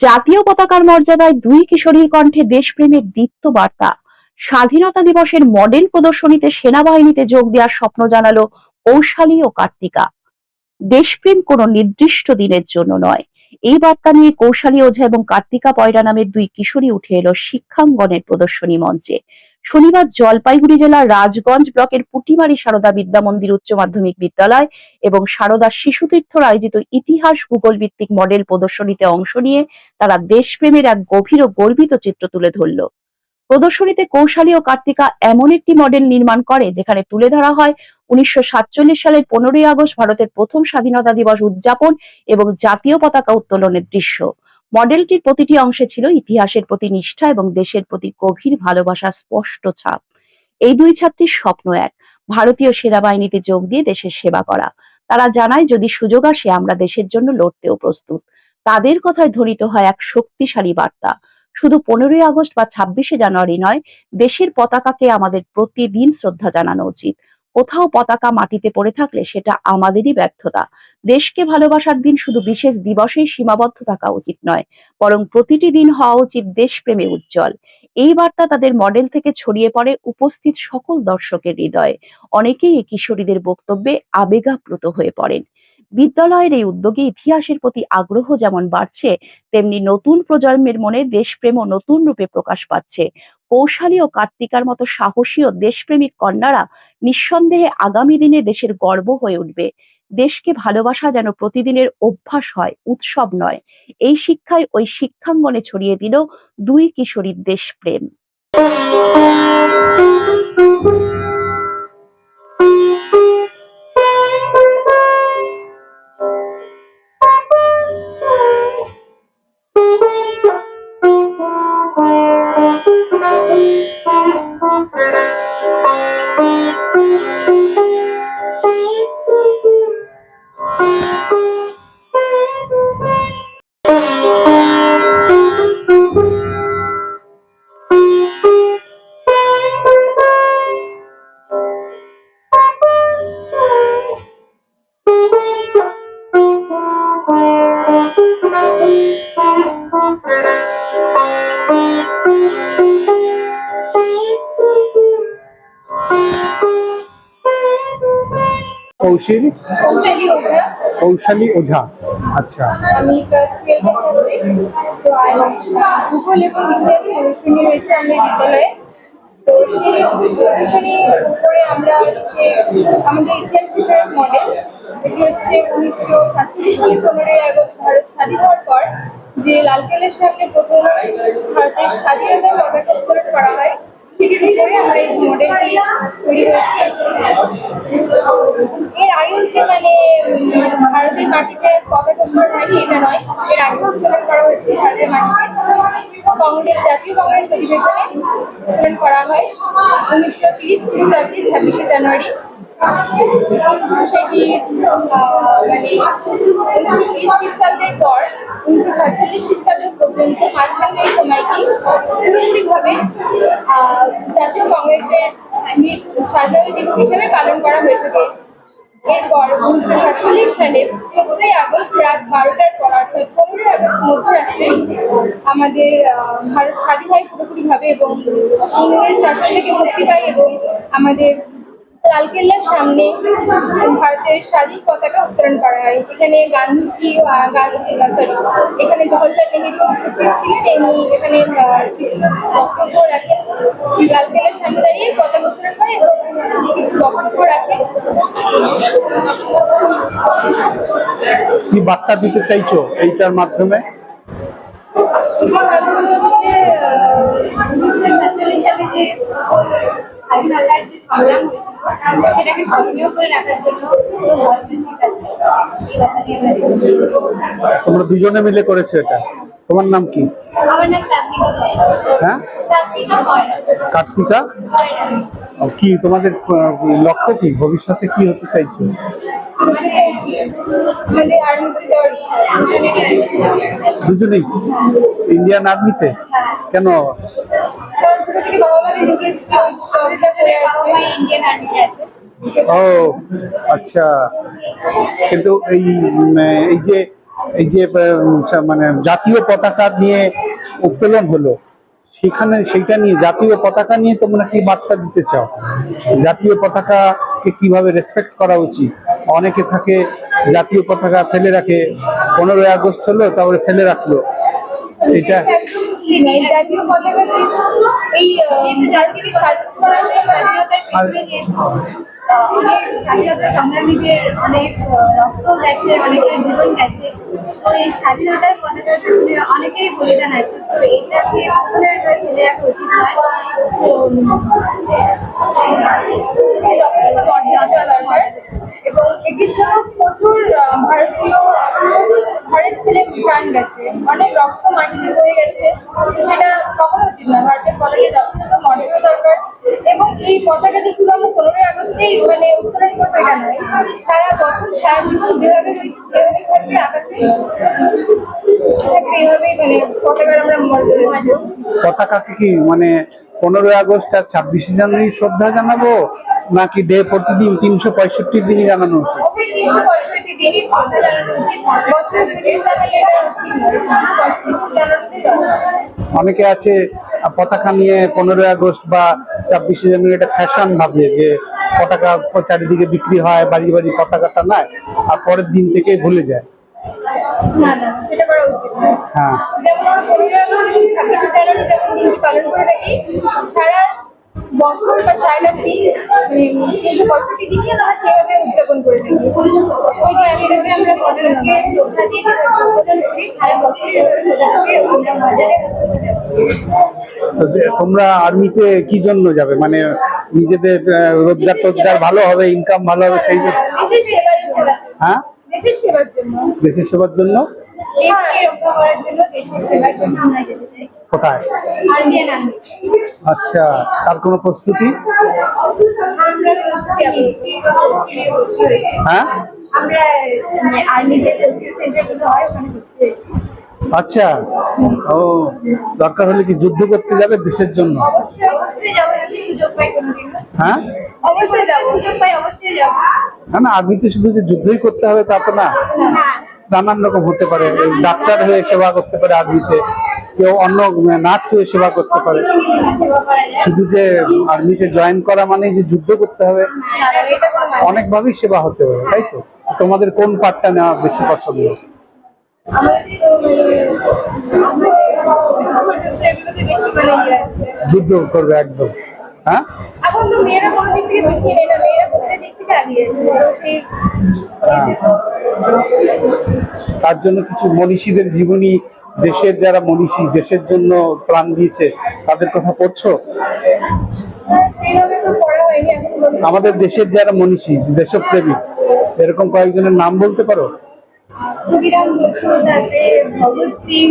জাতীয় পতাকার মর্যাদায় দুই কিশোরীর কণ্ঠে দেশপ্রেমের দীপ্ত বার্তা। স্বাধীনতা দিবসের মডেল প্রদর্শনীতে সেনাবাহিনীতে যোগ দেওয়ার স্বপ্ন জানালো কৌশালী ও কার্তিকা। দেশপ্রেম কোনো নির্দিষ্ট দিনের জন্য নয়। এই বার্তা নিয়ে কৌশালী ওঝা এবং কার্তিকা পয়রা নামের দুই কিশোরী উঠে এলো শিক্ষাঙ্গনের প্রদর্শনী মঞ্চে। শনিবার জলপাইগুড়ি জেলার রাজগঞ্জ ব্লকের পুটিমারি সারদা বিদ্যা মন্দির উচ্চ মাধ্যমিক বিদ্যালয় এবং সারদা শিশুতীর্থর আয়োজিত ইতিহাস ভূগোল ভিত্তিক মডেল প্রদর্শনীতে অংশ নিয়ে তারা দেশপ্রেমের এক গভীর ও গর্বিত চিত্র তুলে ধরল। প্রদর্শনীতে কৌশালী ও কার্তিকা এমন একটি মডেল নির্মাণ করে, যেখানে তুলে ধরা হয় উনিশশো সাতচল্লিশ সালের পনেরোই আগস্ট ভারতের প্রথম স্বাধীনতা দিবস উদযাপন এবং জাতীয় পতাকা উত্তোলনের দৃশ্য। মডেলটির প্রতিটি অংশে ছিল ইতিহাসের প্রতি নিষ্ঠা এবং দেশের প্রতি গভীর ভালোবাসা স্পষ্ট ছাপ। এই দুই ছাত্রীর স্বপ্ন এক, ভারতীয় সেনাবাহিনীতে যোগ দিয়ে দেশের সেবা করা। তারা জানায়, যদি সুযোগ আসে, আমরা দেশের জন্য লড়তেও প্রস্তুত। তাদের কথায় ধ্বনিত হয় এক শক্তিশালী বার্তা। শুধু পনেরোই আগস্ট বা ছাব্বিশে জানুয়ারি নয়, দেশের পতাকাকে আমাদের প্রতিদিন শ্রদ্ধা জানানো উচিত। কোথাও পতাকা মাটিতে পড়ে থাকলে সেটা আমাদেরই ব্যর্থতা। দেশকে ভালোবাসার দিন শুধু বিশেষ দিবসেই সীমাবদ্ধ থাকা উচিত নয়, বরং প্রতিটি দিন হওয়া উচিত দেশপ্রেমে উজ্জ্বল। এই বার্তা তাদের মডেল থেকে ছড়িয়ে পড়ে উপস্থিত সকল দর্শকের হৃদয়ে। অনেকেই এই কিশোরীদের বক্তব্যে আবেগাপ্লুত হয়ে পড়েন। বিদ্যালয়ের এই উদ্যোগে ইতিহাসের প্রতি আগ্রহ যেমন বাড়ছে, তেমনি নতুন প্রজন্মের মনে দেশপ্রেমও নতুন রূপে প্রকাশ পাচ্ছে। কৌশালী ও কার্তিকার মতো সাহসী ও দেশপ্রেমিক কন্যারা নিঃসন্দেহে আগামী দিনে দেশের গর্ব হয়ে উঠবে। দেশকে ভালোবাসা যেন প্রতিদিনের অভ্যাস হয়, উৎসব নয়। এই শিক্ষায় ওই শিক্ষাঙ্গনে ছড়িয়ে দিল দুই কিশোরীর দেশপ্রেম। কৌশলী? ওঝা। কৌশালী ওঝা। আচ্ছা। আমি ক্লাস টুয়েলভের ছাত্রী তো ভূগোল এবং ইতিহাস প্রদর্শনী রয়েছে আমাদের বিদ্যালয়ে। তো সেই উপরে আমরা আজকে আমাদের ইতিহাস বিষয়ক মডেল এটি হচ্ছে উনিশশো সাতচল্লিশ সালে পনেরোই আগস্ট ভারত স্বাধীন হওয়ার পর যে লালকেল্লার সামনে প্রথম ভারতের পতাকা উত্তোলন করা হয় সেটির উপরে আমরা এই মডেলটি তৈরি হয়েছে এর আগে হচ্ছে মানে ভারতের মাটিতে পতাকা উত্তোলন হয়নি, এটা নয়। এর আগে উত্তোলন করা হয়েছে ভারতের মাটিতে। কংগ্রেস, জাতীয় কংগ্রেস অধিবেশনে উত্তোলন করা হয় উনিশশো তিরিশ, খ্রিস্টাব্দে ছাব্বিশে জানুয়ারি। সেটি মানে উনিশশো তিরিশ খ্রিস্টাব্দের পর, উনিশশো সাতচল্লিশ খ্রিস্টাব্দ পর্যন্ত মাঝখানে এই সময়টি পুরোপুরিভাবে জাতীয় কংগ্রেসের স্বাধীনতা দিবস হিসেবে পালন করা হয়ে থাকে। এরপর উনিশশো সাতচল্লিশ সালে চোদ্দই আগস্ট রাত বারোটার পর, অর্থাৎ পনেরোই আগস্ট মধ্যরাত্রে আমাদের ভারত স্বাধীন হয় পুরোপুরিভাবে এবং ইংরেজ শাসন থেকে মুক্তি পায় এবং আমাদের লালকেল্লার সামনে ভারতের স্বাধীন পতাকা উত্তোলন করা হয়। এখানে গান্ধীজি গান্ধী সরি এখানে জওহরলাল নেহেরু উপস্থিত ছিলেন। এবং এখানে কিছু বক্তব্য রাখেন। লালকেল্লার সামনে দাঁড়িয়ে পতাকা উত্তোলন করে এবং কিছু বক্তব্য রাখেন। কি বার্তা দিতে চাইছো এইটার মাধ্যমে? উনিশশো সাতচল্লিশ সালে যে স্বাধীনতার যে সংগ্রাম হয়েছিল সেটাকে স্মরণীয় করে রাখার জন্য তোমরা দুজনে মিলে করেছ এটা। তোমার নাম কি? আমার নাম কার্তিকা হ্যাঁ? কার্তিকা কি তোমাদের লক্ষ্য কি? ভবিষ্যতে কি হতে চাইছো। দুজনেই? ইন্ডিয়ান আর্মিতে কেন কারণ ছোট থেকে বাবা মা দিদিকে সহযোগিতা করে আসছে। ইন্ডিয়ান আর্মিতে আছে। ও আচ্ছা। কিন্তু এই এই যে এই যে মানে জাতীয় পতাকা নিয়ে উত্তোলন হলো সেখানে সেইটা নিয়ে জাতীয় পতাকা নিয়ে তোমরা কি বার্তা দিতে চাও? জাতীয় পতাকাকে কীভাবে রেসপেক্ট করা উচিত? অনেকে থাকে জাতীয় পতাকা ফেলে রাখে পনেরোই আগস্ট হলো তারপরে ফেলে রাখল। এটা একদম উচিত নয়। জাতীয় পতাকা যেহেতু এই জাতিকে স্বাধীন করার যে স্বাধীনতার পেছনে যেহেতু অনেক স্বাধীনতা সংগ্রামীদের অনেক রক্ত গেছে অনেকের জীবন গেছে তো এই স্বাধীনতার পতাকার পেছনে অনেকেই বলিদান আছে তো এটাকে এটা ফেলে রাখা উচিত নয় তো এই দরকার এবং এটির জন্য প্রচুর ভারতীয় ঘরের ছেলে প্রাণ গেছে। অনেক রক্ত মাটিতে হয়ে গেছে। সেটা কখনো উচিত না ভারতের পতাকা যথাযথ মর্যাদা দরকার। এবং এই পতাকা যে শুধু আমরা পনেরোই আগস্টেই মানে উত্তোলন করব এটা নয়। সারা বছর, সারা জীবন যেভাবে রয়েছে, সেভাবেই থাকবে আকাশে। এইভাবেই মানে পতাকার আমরা মর্যাদা পতাকাকে কি মানে পনেরোই আগস্ট আর ছাব্বিশে জানুয়ারি শ্রদ্ধা জানাব? নাকি ডে প্রতিদিন তিনশো পঁয়ষট্টি দিনই জানানো উচিত? অনেকে আছে পতাকা নিয়ে পনেরোই আগস্ট বা ছাব্বিশে জানুয়ারি এটা ফ্যাশন ভাবে যে পতাকা চারিদিকে বিক্রি হয়, বাড়ি বাড়ি পতাকাটা নাই আর পরের দিন থেকে ভুলে যায়। না না সেটা করা উচিত হ্যাঁ। যেমন আমরা এবং ছাব্বিশে জানুয়ারি যেমন দিনটি পালন করে থাকি সারা বছর বা সারাটা দিন তিনশো পঁয়ষট্টি দিনই আমরা সেভাবে উদযাপন করে থাকি। ওই দিনটিভাবে আমরা পতাকাকে শ্রদ্ধা দিয়ে উদযাপন করি সারা বছরই আমরা মজারে তোমরা আর্মিতে কি জন্য যাবে? মানে নিজেদের রোজগার টোজগার ভালো হবে ইনকাম ভালো হবে সেই জন্য? হ্যাঁ? দেশের সেবার জন্য। দেশের সেবার জন্য? দেশকে রক্ষা করার জন্য দেশের সেবার জন্য আমরা যেতে চাই। কোথায়? আচ্ছা তার কোনো প্রস্তুতি? হ্যাঁ? আমরা মানে আচ্ছা ও দরকার হলে কি যুদ্ধ করতে যাবে দেশের জন্য? অবশ্যই সুযোগ পাই কোনোদিন হ্যাঁ অবশ্যই যাব সুযোগ পাই অবশ্যই যাব না না আর্মিতে শুধু যে যুদ্ধই করতে হবে তা তো না হ্যাঁ নানান রকম হতে পারে ডাক্তার হয়ে সেবা করতে পারে আর্মিতে কেউ অন্য নার্স হয়ে সেবা করতে পারে শুধু যে আর্মিতে জয়েন করা মানে যে যুদ্ধ করতে হবে মানে। অনেকভাবেই সেবা হতে পারে তাই তো তোমাদের কোন পার্টটা নেওয়া বেশি পছন্দ মানে মানে ইয়ে যুদ্ধ করবে একদম হ্যাঁ? এখন তো মেয়েরা কোনো দিক থেকে পিছিয়ে নেই না মেয়েরা প্রত্যেক দিক থেকে আগিয়ে আছে? তো সেই হ্যাঁ। তার জন্য কিছু মনীষীদের জীবনী দেশের যারা মনীষী দেশের জন্য প্রাণ দিয়েছে তাদের কথা পড়ছো? বলতে আমাদের দেশের যারা মনীষী দেশপ্রেমী এরকম কয়েকজনের নাম বলতে পারো? ক্ষুদিরাম বসু তারপরে ভগৎ সিং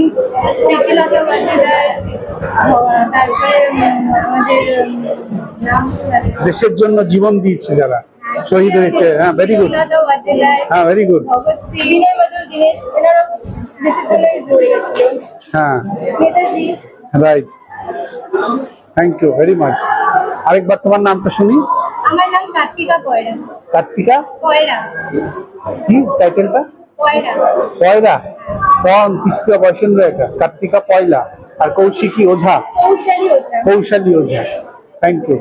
প্রীতিলতা ওয়াদ্দেদার তারপরে আমাদের নাম দেশের জন্য জীবন দিয়েছে যারা। শহীদ হয়েছে। হ্যাঁ ভেরি গুড হ্যাঁ ভেরি গুড ভগৎ সিং বিনয় এনারা দেশের জন্য হ্যাঁ। Netaji. Right thank you very much আরেকবার তোমার নামটা শুনি। আমার নাম কার্তিকা পয়রা। কার্তিকা? পয়রা। কি? টাইটেলটা পয়রা। পয়রা? কন তিস্তা বৈষ্ণব এটা। কার্তিকা পয়লা। আর কৌশিকী ওঝা। কৌশালী ওঝা। কৌশালী ওঝা। Thank you